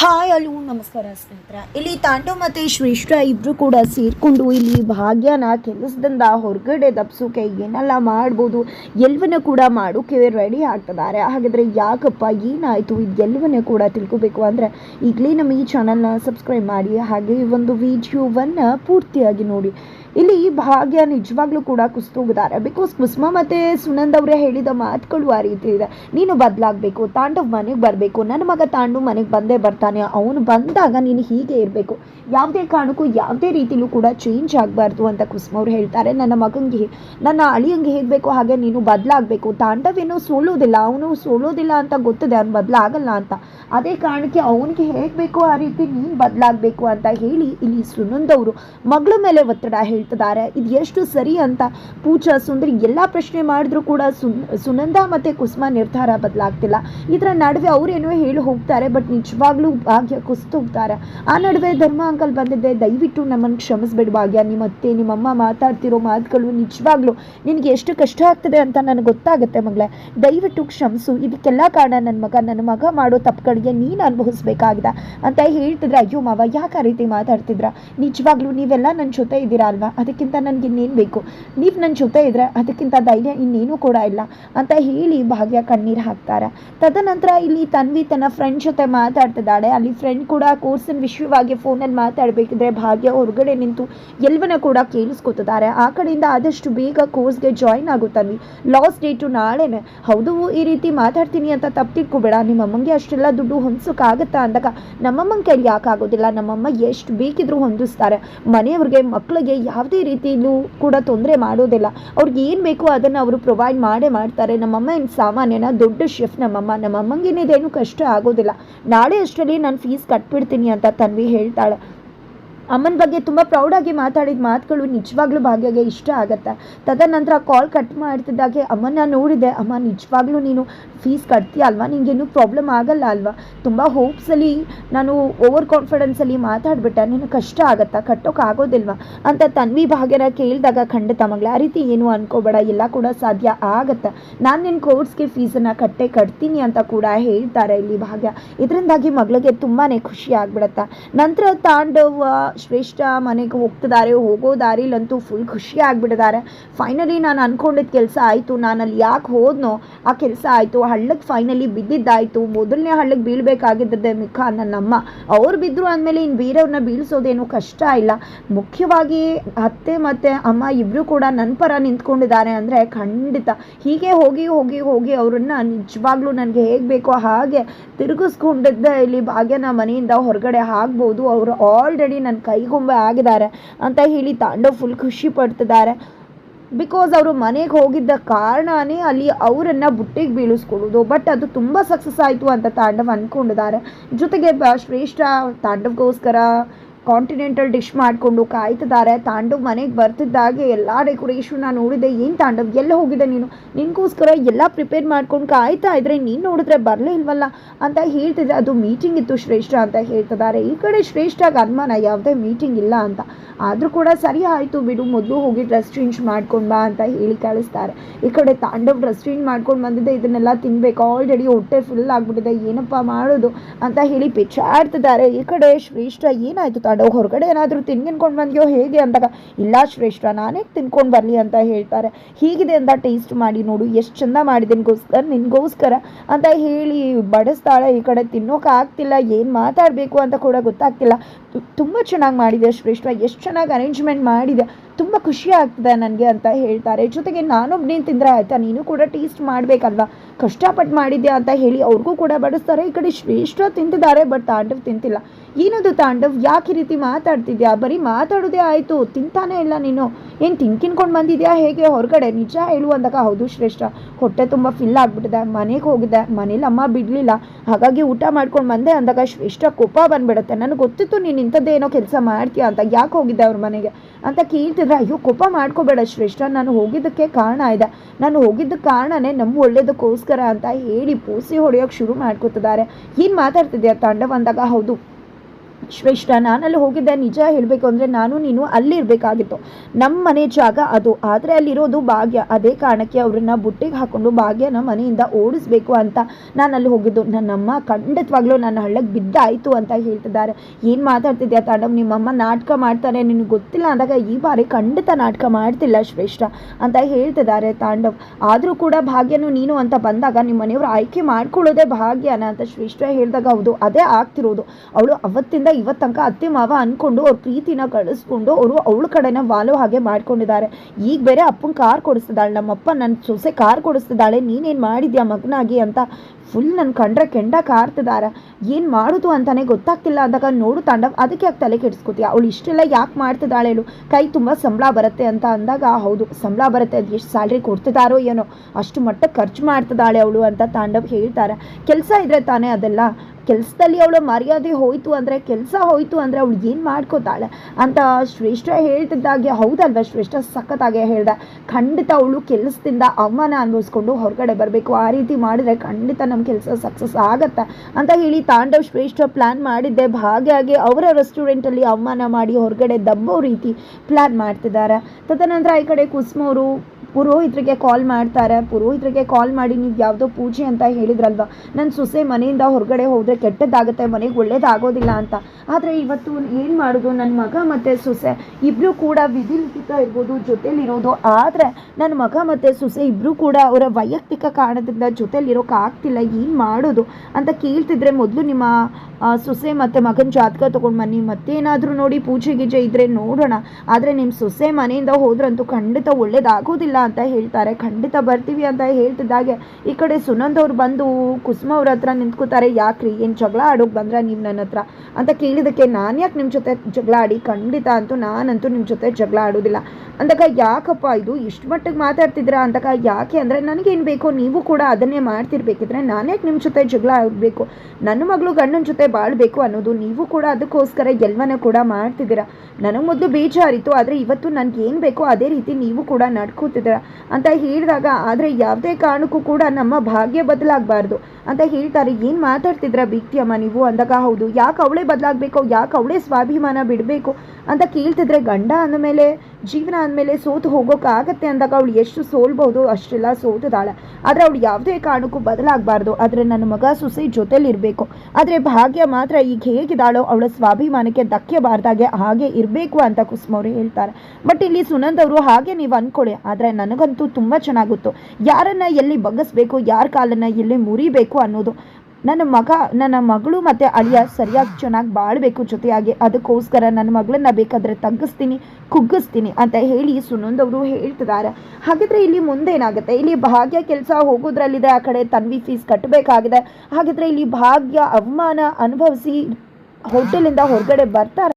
Hi ಅಲ್ಲೂ, ನಮಸ್ಕಾರ ಸ್ನೇಹಿತರ. ಇಲ್ಲಿ ತಾಂಡು ಮತ್ತು ಶ್ರೇಷ್ಠ ಇಬ್ಬರು ಕೂಡ ಸೇರಿಕೊಂಡು ಇಲ್ಲಿ ಭಾಗ್ಯನ ಕೆಲಸದಿಂದ ಹೊರಗಡೆ ದಪ್ಸೋಕೆ ಏನೆಲ್ಲ ಮಾಡ್ಬೋದು ಎಲ್ಲವನ್ನ ಕೂಡ ಮಾಡೋಕೆ ರೆಡಿ ಆಗ್ತಿದ್ದಾರೆ. ಹಾಗಾದರೆ ಯಾಕಪ್ಪ ಏನಾಯಿತು? ಇದೆಲ್ಲವನ್ನ ಕೂಡ ತಿಳ್ಕೊಬೇಕು ಅಂದರೆ ಈಗಲೇ ನಮ್ಮ ಈ ಚಾನಲ್ನ ಸಬ್ಸ್ಕ್ರೈಬ್ ಮಾಡಿ, ಹಾಗೆ ಈ ಒಂದು ವಿಡಿಯೋವನ್ನು ಪೂರ್ತಿಯಾಗಿ ನೋಡಿ. ಇಲ್ಲಿ ಭಾಗ್ಯ ನಿಜವಾಗ್ಲೂ ಕೂಡ ಕುಸ್ತೋಗಿದ್ದಾರೆ. ಬಿಕಾಸ್ ಕುಸುಮ ಮತ್ತು ಸುನಂದ್ ಅವರೇ ಹೇಳಿದ ಮಾತುಗಳು ಆ ರೀತಿ ಇದೆ. ನೀನು ಬದಲಾಗಬೇಕು, ತಾಂಡವ್ ಮನೆಗೆ ಬರಬೇಕು. ನನ್ನ ಮಗ ತಾಂಡು ಮನೆಗೆ ಬಂದೇ ಬರ್ತಾನೆ ಅವನು ಬಂದಾಗ ನೀನು ಹೀಗೆ ಇರಬೇಕು. ಯಾವುದೇ ಕಾರಣಕ್ಕೂ ಯಾವುದೇ ರೀತಿಲೂ ಕೂಡ ಚೇಂಜ್ ಆಗಬಾರ್ದು ಅಂತ ಕುಸುಮ ಅವರು ಹೇಳ್ತಾರೆ. ನನ್ನ ಮಗನಿಗೆ ನನ್ನ ಅಳಿಯಂಗೆ ಹೇಗಬೇಕು ಹಾಗೆ ನೀನು ಬದಲಾಗಬೇಕು. ತಾಂಡವೇನು ಸೋಲೋದಿಲ್ಲ ಅವನು ಸೋಲೋದಿಲ್ಲ ಅಂತ ಗೊತ್ತಿದೆ, ಅವ್ನು ಬದಲಾಗಲ್ಲ ಅಂತ. ಅದೇ ಕಾರಣಕ್ಕೆ ಅವನಿಗೆ ಹೇಗಬೇಕು ಬೇಕೋ ಆ ರೀತಿ ನೀನು ಬದಲಾಗಬೇಕು ಅಂತ ಹೇಳಿ ಇಲ್ಲಿ ಸುನಂದ್ ಅವರು ಮಗಳ ಮೇಲೆ ಒತ್ತಡ ಹೇಳ್ತಿದ್ದಾರೆ. ಇದು ಎಷ್ಟು ಸರಿ ಅಂತ ಪೂಜಾ, ಸುಂದರಿ ಎಲ್ಲ ಪ್ರಶ್ನೆ ಮಾಡಿದ್ರು ಕೂಡ ಸುನ್, ಸುನಂದ ಮತ್ತು ಕುಸುಮ ನಿರ್ಧಾರ ಬದಲಾಗ್ತಿಲ್ಲ. ಇದರ ನಡುವೆ ಅವರೇನೋ ಹೇಳಿ ಹೋಗ್ತಾರೆ ಬಟ್ ನಿಜವಾಗ್ಲೂ ಭಾಗ್ಯ ಕುಸ್ತೋಗ್ತಾರೆ ಆ ನಡುವೆ ಧರ್ಮ ಅಂಕಲ್ ಬಂದಿದ್ದೆ, ದಯವಿಟ್ಟು ನಮ್ಮನ್ನು ಕ್ಷಮಿಸ್ಬಿಡು ಭಾಗ್ಯ ನಿಮ್ಮ ಅತ್ತೆ ನಿಮ್ಮಮ್ಮ ಮಾತಾಡ್ತಿರೋ ಮಾತುಗಳು ನಿಜವಾಗ್ಲೂ ನಿನಗೆ ಎಷ್ಟು ಕಷ್ಟ ಆಗ್ತದೆ ಅಂತ ನನಗೆ ಗೊತ್ತಾಗುತ್ತೆ ಮಗಳೇ. ದಯವಿಟ್ಟು ಕ್ಷಮಿಸು, ಇದಕ್ಕೆಲ್ಲ ಕಾರಣ ನನ್ನ ಮಗ ನನ್ನ ಮಗ ಮಾಡೋ ತಪ್ಪುಗಳಿಗೆ ನೀನು ಅನುಭವಿಸ್ಬೇಕಾಗಿದೆ. ಅಂತ ಹೇಳ್ತಿದ್ರೆ. ಅಯ್ಯೋ ಮಾವ, ಯಾಕೆ ಆ ರೀತಿ ಮಾತಾಡ್ತಿದ್ರ? ನಿಜವಾಗ್ಲೂ ನೀವೆಲ್ಲ ನನ್ನ ಜೊತೆ ಇದ್ದೀರಾ ಅಲ್ವಾ? ಅದಕ್ಕಿಂತ ನನಗೆ ಇನ್ನೇನು ಬೇಕು? ನೀವು ನನ್ನ ಜೊತೆ ಇದ್ರೆ ಅದಕ್ಕಿಂತ ಧೈರ್ಯ ಇನ್ನೇನು ಕೂಡ ಇಲ್ಲ. ಅಂತ ಹೇಳಿ ಭಾಗ್ಯ ಕಣ್ಣೀರು ಹಾಕ್ತಾರೆ. ತದನಂತರ ಇಲ್ಲಿ ತನ್ವಿ ತನ್ನ ಫ್ರೆಂಡ್ ಜೊತೆ ಮಾತಾಡ್ತಿದ್ದಾಳೆ. ಅಲ್ಲಿ ಫ್ರೆಂಡ್ ಕೂಡ ಕೋರ್ಸಿನ ವಿಷಯವಾಗಿ ಫೋನಲ್ಲಿ ಮಾತಾಡಬೇಕಿದ್ರೆ ಭಾಗ್ಯ ಹೊರಗಡೆ ನಿಂತು ಎಲ್ಲವನ್ನ ಕೂಡ ಕೇಳಿಸ್ಕೊತಿದ್ದಾರೆ. ಆ ಕಡೆಯಿಂದ ಆದಷ್ಟು ಬೇಗ ಕೋರ್ಸ್ಗೆ ಜಾಯಿನ್ ಆಗುತ್ತಾನೆ ಲಾಸ್ಟ್ ಡೇಟು ನಾಳೆನೇ. ಹೌದು, ಈ ರೀತಿ ಮಾತಾಡ್ತೀನಿ ಅಂತ ತಪ್ಪು ನಿಮ್ಮ ಅಮ್ಮಂಗೆ ಅಷ್ಟೆಲ್ಲ ದುಡ್ಡು ಹೊಂದ್ಸೋಕ್ಕಾಗತ್ತಾ ಅಂದಾಗ ನಮ್ಮಮ್ಮನ ಕೈಲಿ ಯಾಕಾಗೋದಿಲ್ಲ ನಮ್ಮಮ್ಮ ಎಷ್ಟು ಬೇಕಿದ್ರೂ ಹೊಂದಿಸ್ತಾರೆ. ಮನೆಯವ್ರಿಗೆ ಮಕ್ಕಳಿಗೆ ಯಾವುದೇ ರೀತಿಯಲ್ಲೂ ಕೂಡ ತೊಂದರೆ ಮಾಡೋದಿಲ್ಲ. ಅವ್ರಿಗೆ ಏನು ಬೇಕೋ ಅದನ್ನು ಅವರು ಪ್ರೊವೈಡ್ ಮಾಡೇ ಮಾಡ್ತಾರೆ. ನಮ್ಮಮ್ಮ ಏನು ಸಾಮಾನ್ಯನ ದೊಡ್ಡ ಶೆಫ್ ನಮ್ಮಮ್ಮ. ನಮ್ಮಮ್ಮಂಗೇನಿದೇನು ಕಷ್ಟ ಆಗೋದಿಲ್ಲ. ನಾಳೆ ಅಷ್ಟರಲ್ಲಿ ನಾನು ಫೀಸ್ ಕಟ್ಬಿಡ್ತೀನಿ ಅಂತ ತನ್ವಿ ಹೇಳ್ತಾಳೆ. ಅಮ್ಮನ ಬಗ್ಗೆ ತುಂಬ ಪ್ರೌಡಾಗಿ ಮಾತಾಡಿದ ಮಾತುಗಳು ನಿಜವಾಗ್ಲೂ ಭಾಗ್ಯಗೆ ಇಷ್ಟ ಆಗುತ್ತೆ. ತದನಂತರ ಕಾಲ್ ಕಟ್ ಮಾಡ್ತಿದ್ದಾಗೆ ಅಮ್ಮನ ನೋಡಿದೆ, ಅಮ್ಮ, ನಿಜವಾಗ್ಲೂ ನೀನು ಫೀಸ್ ಕಟ್ತೀಯ ಅಲ್ವಾ? ನಿನಗೇನು ಪ್ರಾಬ್ಲಮ್ ಆಗಲ್ಲ ಅಲ್ವಾ? ತುಂಬ ಹೋಪ್ಸಲ್ಲಿ ನಾನು ಓವರ್ ಕಾನ್ಫಿಡೆನ್ಸಲ್ಲಿ ಮಾತಾಡ್ಬಿಟ್ಟೆ. ನಿನಗೆ ಕಷ್ಟ ಆಗುತ್ತಾ? ಕಟ್ಟೋಕೆ ಆಗೋದಿಲ್ವಾ? ಅಂತ ತನ್ವಿ ಭಾಗ್ಯನ ಕೇಳಿದಾಗ, ಖಂಡಿತ ಮಗಳೇ, ಆ ರೀತಿ ಏನು ಅನ್ಕೋಬೇಡ. ಎಲ್ಲ ಕೂಡ ಸಾಧ್ಯ ಆಗುತ್ತೆ. ನಾನು ನಿನ್ನ ಕೋರ್ಸ್ಗೆ ಫೀಸನ್ನು ಕಟ್ಟೆ ಕಟ್ತೀನಿ ಅಂತ ಕೂಡ ಹೇಳ್ತಾರೆ ಇಲ್ಲಿ ಭಾಗ್ಯ. ಇದರಿಂದಾಗಿ ಮಗಳಿಗೆ ತುಂಬಾ ಖುಷಿ ಆಗ್ಬಿಡತ್ತೆ. ನಂತರ ತಾಂಡವ್ ಶ್ರೇಷ್ಠ ಮನೆಗೆ ಹೋಗ್ತಿದ್ದಾರೆ. ಹೋಗೋ ದಾರಿಲಂತೂ ಫುಲ್ ಖುಷಿ ಆಗಿಬಿಟ್ಟಿದ್ದಾರೆ. ಫೈನಲಿ ನಾನು ಅಂದ್ಕೊಂಡಿದ್ದ ಕೆಲಸ ಆಯಿತು. ನಾನು ಅಲ್ಲಿ ಯಾಕೆ ಹೋದ್ನೋ ಆ ಕೆಲಸ ಆಯಿತು. ಹಳ್ಳಕ್ಕೆ ಫೈನಲಿ ಬಿದ್ದಿದ್ದಾಯಿತು. ಮೊದಲನೇ ಹಳ್ಳಕ್ಕೆ ಬೀಳಬೇಕಾಗಿದ್ದದ್ದೇ ಮಿಕ್ಕ ನನ್ನಮ್ಮ ಅವ್ರು ಬಿದ್ದರು ಅಂದಮೇಲೆ ಇನ್ನು ಬೇರೆಯವ್ರನ್ನ ಬೀಳಿಸೋದೇನು ಕಷ್ಟ ಇಲ್ಲ. ಮುಖ್ಯವಾಗಿ ಅತ್ತೆ ಮತ್ತು ಅಮ್ಮ ಇಬ್ಬರು ಕೂಡ ನನ್ನ ಪರ ನಿಂತ್ಕೊಂಡಿದ್ದಾರೆ ಅಂದರೆ ಖಂಡಿತ. ಹೀಗೆ ಹೋಗಿ ಹೋಗಿ ಹೋಗಿ ಅವರನ್ನು ನಿಜವಾಗ್ಲೂ ನನಗೆ ಹೇಗೆ ಬೇಕೋ ಹಾಗೆ ತಿರುಗಿಸ್ಕೊಂಡಿದ್ದ. ಇಲ್ಲಿ ಭಾಗ್ಯನ ಮನೆಯಿಂದ ಹೊರಗಡೆ ಆಗ್ಬೋದು. ಅವರು ಆಲ್ರೆಡಿ ನನ್ನ ಕೈಗೊಂಬೆ ಆಗಿದ್ದಾರೆ ಅಂತ ಹೇಳಿ ತಾಂಡವ್ ಫುಲ್ ಖುಷಿ ಪಡ್ತಿದ್ದಾರೆ. ಬಿಕಾಸ್ ಅವರು ಮನೆಗೆ ಹೋಗಿದ್ದ ಕಾರಣನೇ ಅಲ್ಲಿ ಅವರನ್ನು ಬುಟ್ಟಿಗೆ ಬೀಳಿಸ್ಕೊಳ್ಳೋದು ಬಟ್ ಅದು ತುಂಬ ಸಕ್ಸಸ್ ಆಯಿತು ಅಂತ ತಾಂಡವ್ ಅಂದ್ಕೊಂಡಿದ್ದಾರೆ ಜೊತೆಗೆ ಶ್ರೇಷ್ಠ ತಾಂಡವ್ಗೋಸ್ಕರ ಕಾಂಟಿನೆಂಟಲ್ ಡಿಶ್ ಮಾಡಿಕೊಂಡು ಕಾಯ್ತಿದ್ದಾರೆ. ತಾಂಡವ್ ಮನೆಗೆ ಬರ್ತಿದ್ದಾಗೆ ಎಲ್ಲ ಡೆಕೋರೇಷನ್ ನಾನು ನೋಡಿದೆ. ಏನು ತಾಂಡವ್ ಎಲ್ಲ ಹೋಗಿದೆ ನೀನು. ನಿನಗೋಸ್ಕರ ಎಲ್ಲ ಪ್ರಿಪೇರ್ ಮಾಡ್ಕೊಂಡು ಕಾಯ್ತಾ ಇದ್ರೆ ನೀನು ನೋಡಿದ್ರೆ ಬರಲೇ ಇಲ್ವಲ್ಲ? ಅಂತ ಹೇಳ್ತಿದ್ರೆ ಅದು ಮೀಟಿಂಗ್ ಇತ್ತು ಶ್ರೇಷ್ಠ ಅಂತ ಹೇಳ್ತಿದ್ದಾರೆ. ಈ ಕಡೆ ಶ್ರೇಷ್ಠಾಗಿ ಅನುಮಾನ ಯಾವುದೇ ಮೀಟಿಂಗ್ ಇಲ್ಲ ಅಂತ. ಆದರೂ ಕೂಡ ಸರಿ ಆಯಿತು ಬಿಡು, ಮೊದಲು ಹೋಗಿ ಡ್ರೆಸ್ ಚೇಂಜ್ ಮಾಡ್ಕೊಂಡು ಬಾ ಅಂತ ಹೇಳಿ ಕಳಿಸ್ತಾರೆ. ಈ ಕಡೆ ತಾಂಡವ್ ಡ್ರೆಸ್ ಚೇಂಜ್ ಮಾಡ್ಕೊಂಡು ಬಂದಿದ್ದೆ ಇದನ್ನೆಲ್ಲ ತಿನ್ಬೇಕು. ಆಲ್ರೆಡಿ ಹೊಟ್ಟೆ ಫುಲ್ ಆಗಿಬಿಟ್ಟಿದೆ. ಏನಪ್ಪ ಮಾಡೋದು? ಅಂತ ಹೇಳಿ ಪಿಚ್ಚಾಡ್ತಿದ್ದಾರೆ. ಈ ಕಡೆ ಶ್ರೇಷ್ಠ ಏನಾಯಿತು ತಾಂಡವ್ ಹೊರಗಡೆ ಏನಾದರೂ ತಿನ್ಗಿನ್ಕೊಂಡು ಬಂದ್ಯೋ ಹೇಗೆ ಅಂದಾಗ, ಇಲ್ಲ ಶ್ರೇಷ್ಠ, ನಾನೇ ತಿನ್ಕೊಂಡು ಬರಲಿ ಅಂತ ಹೇಳ್ತಾರೆ. ಹೀಗಿದೆ ಅಂತ ಟೇಸ್ಟ್ ಮಾಡಿ ನೋಡು, ಎಷ್ಟು ಚಂದ ಮಾಡಿದೆನಿಗೋಸ್ಕರ ನಿನಗೋಸ್ಕರ ಅಂತ ಹೇಳಿ ಬಡಿಸ್ತಾಳೆ, ಈ ಕಡೆ ತಿನ್ನೋಕೆ ಆಗ್ತಿಲ್ಲ, ಏನು ಮಾತಾಡಬೇಕು ಅಂತ ಕೂಡ ಗೊತ್ತಾಗ್ತಿಲ್ಲ. ತುಂಬ ಚೆನ್ನಾಗಿ ಮಾಡಿದೆ ಶ್ರೇಷ್ಠ, ಎಷ್ಟು ಚೆನ್ನಾಗಿ ಅರೇಂಜ್ಮೆಂಟ್ ಮಾಡಿದೆ ತುಂಬ ಖುಷಿ ಆಗ್ತದೆ ನನಗೆ ಅಂತ ಹೇಳ್ತಾರೆ. ಜೊತೆಗೆ ನಾನೊಬ್ಬನೇ ತಿಂದರೆ ಆಯಿತಾ? ನೀನು ಕೂಡ ಟೇಸ್ಟ್ ಮಾಡಬೇಕಲ್ವಾ? ಕಷ್ಟಪಟ್ಟು ಮಾಡಿದ್ಯಾ ಅಂತ ಹೇಳಿ ಅವ್ರಿಗೂ ಕೂಡ ಬಡಿಸ್ತಾರೆ. ಈ ಕಡೆ ಶ್ರೇಷ್ಠ ತಿಂತಿದ್ದಾರೆ ಬಟ್ ತಾಂಡವ್ ತಿಂತಿಲ್ಲ. ಏನದು ತಾಂಡವ್? ಯಾಕೆ ರೀತಿ ಮಾತಾಡ್ತಿದ್ಯಾ? ಬರೀ ಮಾತಾಡೋದೇ ಆಯಿತು. ತಿಂತಾನೇ ಇಲ್ಲ ನೀನು. ಏನು ತಿನ್ಕಿನ್ಕೊಂಡು ಬಂದಿದ್ಯಾ? ಹೇಗೆ? ಹೊರಗಡೆ ನಿಜ ಹೇಳು ಅಂದಾಗ, ಹೌದು ಶ್ರೇಷ್ಠ. ಹೊಟ್ಟೆ ತುಂಬ ಫಿಲ್ ಆಗಿಬಿಟ್ಟಿದೆ. ಮನೆಗೆ ಹೋಗಿದ್ದೆ. ಮನೇಲಿ ಅಮ್ಮ ಬಿಡಲಿಲ್ಲ. ಹಾಗಾಗಿ ಊಟ ಮಾಡ್ಕೊಂಡು ಬಂದೆ ಅಂದಾಗ, ಶ್ರೇಷ್ಠ ಕೋಪ ಬಂದ್ಬಿಡುತ್ತೆ. ನನಗೆ ಗೊತ್ತಿತ್ತು ನೀನು ಇಂಥದ್ದೇನೋ ಕೆಲಸ ಮಾಡ್ತೀಯ ಅಂತ. ಯಾಕೆ ಹೋಗಿದ್ದೆ ಅವ್ರ ಮನೆಗೆ? ಅಂತ ಕೇಳ್ತಿದ್ರೆ, ಅಯ್ಯೋ, ಕೋಪ ಮಾಡ್ಕೋಬೇಡ ಶ್ರೇಷ್ಠ. ನಾನು ಹೋಗಿದ್ದಕ್ಕೆ ಕಾರಣ ಇದೆ. ನಾನು ಹೋಗಿದ್ದ ಕಾರಣನೇ ನಮ್ಮ ಒಳ್ಳೇದಕ್ಕೋಸ್ಕರ ಅಂತ ಹೇಳಿ ಪೂಸಿ ಹೊಡೆಯೋಕೆ ಶುರು ಮಾಡ್ಕೋತಿದ್ದಾರೆ. ಏನು ಮಾತಾಡ್ತಿದ್ಯಾ? ತಂಡ ಬಂದಾಗ, ಹೌದು. ಶ್ರೇಷ್ಠ. ನಾನಲ್ಲಿ ಹೋಗಿದ್ದೆ, ನಿಜ ಹೇಳಬೇಕು ಅಂದರೆ ನಾನು, ನೀನು ಅಲ್ಲಿರಬೇಕಾಗಿತ್ತು ನಮ್ಮ ಮನೆ ಜಾಗ ಅದು. ಆದರೆ ಅಲ್ಲಿರೋದು ಭಾಗ್ಯ. ಅದೇ ಕಾರಣಕ್ಕೆ ಅವ್ರನ್ನ ಬುಟ್ಟಿಗೆ ಹಾಕೊಂಡು ಭಾಗ್ಯನ ಮನೆಯಿಂದ ಓಡಿಸ್ಬೇಕು ಅಂತ ನಾನು ಅಲ್ಲಿ ಹೋಗಿದ್ದು. ನನ್ನಮ್ಮ ಖಂಡಿತವಾಗ್ಲೂ ನನ್ನ ಹಳ್ಳಕ್ಕೆ ಬಿದ್ದಾಯಿತು ಅಂತ ಹೇಳ್ತಿದ್ದಾರೆ. ಏನು ಮಾತಾಡ್ತಿದ್ಯಾ ತಾಂಡವ್? ನಿಮ್ಮಮ್ಮ ನಾಟಕ ಮಾಡ್ತಾರೆ. ನಿನಗೆ ಗೊತ್ತಿಲ್ಲ ಅಂದಾಗ ಈ ಬಾರಿ ಖಂಡಿತ ನಾಟಕ ಮಾಡ್ತಿಲ್ಲ ಶ್ರೇಷ್ಠ ಅಂತ ಹೇಳ್ತಿದ್ದಾರೆ ತಾಂಡವ್. ಆದರೂ ಕೂಡ ಭಾಗ್ಯನು ನೀನು ಅಂತ ಬಂದಾಗ ನಿಮ್ಮ ಮನೆಯವರು ಆಯ್ಕೆ ಮಾಡ್ಕೊಳ್ಳೋದೇ ಭಾಗ್ಯನ ಅಂತ ಶ್ರೇಷ್ಠ ಹೇಳಿದಾಗ ಹೌದು. ಅದೇ ಆಗ್ತಿರೋದು. ಅವಳು ಅವತ್ತಿಂದ ಇವತ್ತು ತನಕ ಅತ್ತೆ ಮಾವ ಅಂದ್ಕೊಂಡು ಅವ್ರ ಪ್ರೀತಿನ ಕಳಿಸ್ಕೊಂಡು ಅವರು ಅವಳ ಕಡೆನ ವಾಲೋ ಹಾಗೆ ಮಾಡ್ಕೊಂಡಿದ್ದಾರೆ. ಈಗ ಬೇರೆ ಅಪ್ಪನ ಕಾರ್ ಕೊಡಿಸ್ತಿದ್ದಾಳೆ, ನಮ್ಮಪ್ಪ ನನ್ನ ಸೊಸೆ ಕಾರ್ ಕೊಡಿಸ್ತಿದ್ದಾಳೆ, ನೀನೇನು ಮಾಡಿದ್ಯಾ ಮಗನಾಗಿ ಅಂತ ಫುಲ್ ನನ್ನ ಕಂಡ್ರೆ ಕೆಂಡ ಕಾರ್ತಿದ್ದಾರೆ. ಏನು ಮಾಡೋದು ಅಂತಾನೆ ಗೊತ್ತಾಗ್ತಿಲ್ಲ ಅಂದಾಗ ನೋಡು ತಾಂಡವ್, ಅದಕ್ಕೆ ಯಾಕೆ ತಲೆ ಕೆಡಿಸ್ಕೋತೀಯ? ಅವಳು ಇಷ್ಟೆಲ್ಲ ಯಾಕೆ ಮಾಡ್ತಿದ್ದಾಳೆ ಹೇಳು? ಕೈ ತುಂಬ ಸಂಬಳ ಬರುತ್ತೆ ಅಂತ ಅಂದಾಗ, ಹೌದು, ಸಂಬಳ ಬರುತ್ತೆ, ಅದು ಎಷ್ಟು ಸ್ಯಾಲ್ರಿ ಕೊಡ್ತಿದ್ದಾರೋ ಏನೋ, ಅಷ್ಟು ಮಟ್ಟಕ್ಕೆ ಖರ್ಚು ಮಾಡ್ತಿದ್ದಾಳೆ ಅವಳು ಅಂತ ತಾಂಡವ್ ಹೇಳ್ತಾರೆ. ಕೆಲಸ ಇದ್ರೆ ತಾನೇ ಅದೆಲ್ಲ ಕೆಲಸದಲ್ಲಿ ಅವಳು ಮರ್ಯಾದೆ ಹೋಯಿತು ಅಂದರೆ, ಕೆಲಸ ಹೋಯಿತು ಅಂದರೆ ಅವಳು ಏನು ಮಾಡ್ಕೋತಾಳೆ ಅಂತ ಶ್ರೇಷ್ಠ ಹೇಳ್ತಿದ್ದಾಗೆ. ಹೌದಲ್ವ ಶ್ರೇಷ್ಠ? ಸಖತ್ತಾಗೆ ಹೇಳ್ದೆ. ಖಂಡಿತ ಅವಳು ಕೆಲಸದಿಂದ ಅವಮಾನ ಅನುಭವಿಸ್ಕೊಂಡು ಹೊರಗಡೆ ಬರಬೇಕು. ಆ ರೀತಿ ಮಾಡಿದ್ರೆ ಖಂಡಿತ ನಮ್ಮ ಕೆಲಸ ಸಕ್ಸಸ್ ಆಗತ್ತೆ ಅಂತ ಹೇಳಿ ತಾಂಡವ್ ಶ್ರೇಷ್ಠ ಪ್ಲ್ಯಾನ್ ಮಾಡಿದ್ದೆ. ಭಾಗಿಯಾಗಿ ಅವರ ರೆಸ್ಟೋರೆಂಟಲ್ಲಿ ಅವಮಾನ ಮಾಡಿ ಹೊರಗಡೆ ದಬ್ಬೋ ರೀತಿ ಪ್ಲ್ಯಾನ್ ಮಾಡ್ತಿದ್ದಾರೆ. ತದನಂತರ ಈ ಕಡೆ ಕುಸುಮವರು ಪುರೋಹಿತರಿಗೆ ಕಾಲ್ ಮಾಡ್ತಾರೆ. ಪುರೋಹಿತರಿಗೆ ಕಾಲ್ ಮಾಡಿ ನೀವು ಯಾವುದೋ ಪೂಜೆ ಅಂತ ಹೇಳಿದ್ರಲ್ವ? ನನ್ನ ಸೊಸೆ ಮನೆಯಿಂದ ಹೊರಗಡೆ ಹೋದರೆ ಕೆಟ್ಟದ್ದಾಗುತ್ತೆ, ಮನೆಗೆ ಒಳ್ಳೇದಾಗೋದಿಲ್ಲ ಅಂತ. ಆದರೆ ಇವತ್ತು ಏನು ಮಾಡೋದು? ನನ್ನ ಮಗ ಮತ್ತು ಸೊಸೆ ಇಬ್ಬರು ಕೂಡ ವಿಧಿಲಿಖಿತ ಇರ್ಬೋದು, ಜೊತೆಲಿರೋದು. ಆದರೆ ನನ್ನ ಮಗ ಮತ್ತು ಸೊಸೆ ಇಬ್ಬರು ಕೂಡ ಅವರ ವೈಯಕ್ತಿಕ ಕಾರಣದಿಂದ ಜೊತೆಲಿರೋಕೆ ಆಗ್ತಿಲ್ಲ. ಏನು ಮಾಡೋದು? ಅಂತ ಕೇಳ್ತಿದ್ರೆ ಮೊದಲು ನಿಮ್ಮ ಸೊಸೆ ಮತ್ತು ಮಗನ ಜಾತಕ ತೊಗೊಂಡು ಬನ್ನಿ. ಮತ್ತೇನಾದರೂ ನೋಡಿ ಪೂಜೆ ಗೀಜೆ ಇದ್ದರೆ ನೋಡೋಣ. ಆದರೆ ನಿಮ್ಮ ಸೊಸೆ ಮನೆಯಿಂದ ಹೋದ್ರಂತೂ ಖಂಡಿತ ಒಳ್ಳೇದಾಗೋದಿಲ್ಲ. ಅಂತ ಹೇಳ್ತಾರೆ. ಖಂಡಿತ ಬರ್ತೀವಿ ಅಂತ ಹೇಳ್ತಿದ್ದಾಗೆ. ಈ ಕಡೆ ಸುನಂದ್ ಅವ್ರು ಬಂದು ಕುಸುಮ ಅವ್ರ ಹತ್ರ ನಿಂತ್ಕೋತಾರೆ. ಯಾಕ್ರಿ? ಏನು ಜಗಳ ಆಡೋಕೆ ಬಂದ್ರ ನೀವು ನನ್ನ ಹತ್ರ? ಅಂತ ಕೇಳಿದಕ್ಕೆ ನಾನು ಯಾಕೆ ನಿಮ್ಮ ಜೊತೆ ಜಗಳ ಆಡಿ? ಖಂಡಿತ ಅಂತೂ ನಾನಂತೂ ನಿಮ್ಮ ಜೊತೆ ಜಗಳ ಆಡೋದಿಲ್ಲ. ಅಂದಾಗ ಯಾಕಪ್ಪ ಇದು? ಇಷ್ಟು ಮಟ್ಟಿಗೆ ಮಾತಾಡ್ತಿದ್ದೀರಾ? ಅಂದಾಗ ಯಾಕೆ ಅಂದರೆ ನನಗೇನು ಬೇಕೋ ನೀವು ಕೂಡ ಅದನ್ನೇ ಮಾಡ್ತಿರ್ಬೇಕಿದ್ರೆ ನಾನು ಯಾಕೆ ನಿಮ್ಮ ಜೊತೆ ಜಗಳ ಆಡ್ಬೇಕು? ನನ್ನ ಮಗಳು ಗಂಡನ ಜೊತೆ ಬಾಳಬೇಕು ಅನ್ನೋದು ನೀವು ಕೂಡ ಅದಕ್ಕೋಸ್ಕರ ಎಲ್ವನ ಕೂಡ ಮಾಡ್ತಿದ್ದೀರಾ? ನನಗೆ ಮೊದಲು ಬೇಜಾರಿತ್ತು. ಆದರೆ ಇವತ್ತು ನನಗೆ ಏನು ಬೇಕೋ ಅದೇ ರೀತಿ ನೀವು ಕೂಡ ನಡ್ಕೋತಿದ್ದೀರಾ? ಅಂತ ಹೇಳಿದಾಗ, ಆದರೆ ಯಾವುದೇ ಕಾರಣಕ್ಕೂ ಕೂಡ ನಮ್ಮ ಭಾಗ್ಯ ಬದಲಾಗಬಾರ್ದು ಅಂತ ಹೇಳ್ತಾರೆ. ಏನು ಮಾತಾಡ್ತಿದ್ರ ಅಮ್ಮ ನೀವು ಅಂದಾಗ, ಹೌದು. ಯಾಕೆ ಅವಳೇ ಬದಲಾಗಬೇಕು? ಯಾಕೆ ಅವಳೇ ಸ್ವಾಭಿಮಾನ ಬಿಡಬೇಕು? ಅಂತ ಕೇಳ್ತಿದ್ರೆ ಗಂಡ ಅಂದಮೇಲೆ, ಜೀವನ ಅಂದಮೇಲೆ ಸೋತು ಹೋಗೋಕ್ಕಾಗತ್ತೆ ಅಂದಾಗ ಅವಳು ಎಷ್ಟು ಸೋಲ್ಬಹುದು ಅಷ್ಟೆಲ್ಲ ಸೋತಿದಾಳೆ. ಆದರೆ ಅವಳು ಯಾವುದೇ ಕಾರಣಕ್ಕೂ ಬದಲಾಗಬಾರ್ದು. ಆದರೆ ನನ್ನ ಮಗ ಸೊಸೆ ಜೊತೆಲಿರಬೇಕು. ಆದರೆ ಭಾಗ್ಯ ಮಾತ್ರ ಈಗ ಹೇಗಿದ್ದಾಳೋ ಅವಳ ಸ್ವಾಭಿಮಾನಕ್ಕೆ ಧಕ್ಕೆ ಬಾರ್ದಾಗೆ ಹಾಗೆ ಇರಬೇಕು ಅಂತ ಕುಸುಮ ಅವರು ಹೇಳ್ತಾರೆ. ಬಟ್ ಇಲ್ಲಿ ಸುನಂದ್ ಅವರು ಹಾಗೆ ನೀವು ಅಂದ್ಕೊಳ್ಳಿ ಆದರೆ ನನಗಂತೂ ತುಂಬ ಚೆನ್ನಾಗುತ್ತೋ. ಯಾರನ್ನ ಎಲ್ಲಿ ಬಗ್ಗಿಸ್ಬೇಕು, ಯಾರ ಕಾಲನ್ನ ಎಲ್ಲಿ ಮುರಿಬೇಕು ಅನ್ನೋದು. ನನ್ನ ಮಗ, ನನ್ನ ಮಗಳು ಮತ್ತು ಅಳಿಯ ಸರಿಯಾಗಿ ಚೆನ್ನಾಗಿ ಬಾಳಬೇಕು ಜೊತೆಯಾಗಿ. ಅದಕ್ಕೋಸ್ಕರ ನನ್ನ ಮಗಳನ್ನ ಬೇಕಾದರೆ ತಗ್ಗಿಸ್ತೀನಿ, ಕುಗ್ಗಿಸ್ತೀನಿ ಅಂತ ಹೇಳಿ ಸುನಂದ್ ಅವರು ಹೇಳ್ತಿದ್ದಾರೆ. ಹಾಗಿದ್ರೆ ಇಲ್ಲಿ ಮುಂದೆ ಏನಾಗುತ್ತೆ ಇಲ್ಲಿ ಭಾಗ್ಯ ಕೆಲಸ ಹೋಗೋದ್ರಲ್ಲಿದೆ, ಆ ಕಡೆ ತನ್ವಿ ಫೀಸ್ ಕಟ್ಟಬೇಕಾಗಿದೆ ಹಾಗಿದ್ರೆ ಇಲ್ಲಿ ಭಾಗ್ಯ ಅವಮಾನ ಅನುಭವಿಸಿ ಹೋಟೆಲಿಂದ ಹೊರಗಡೆ ಬರ್ತಾರೆ.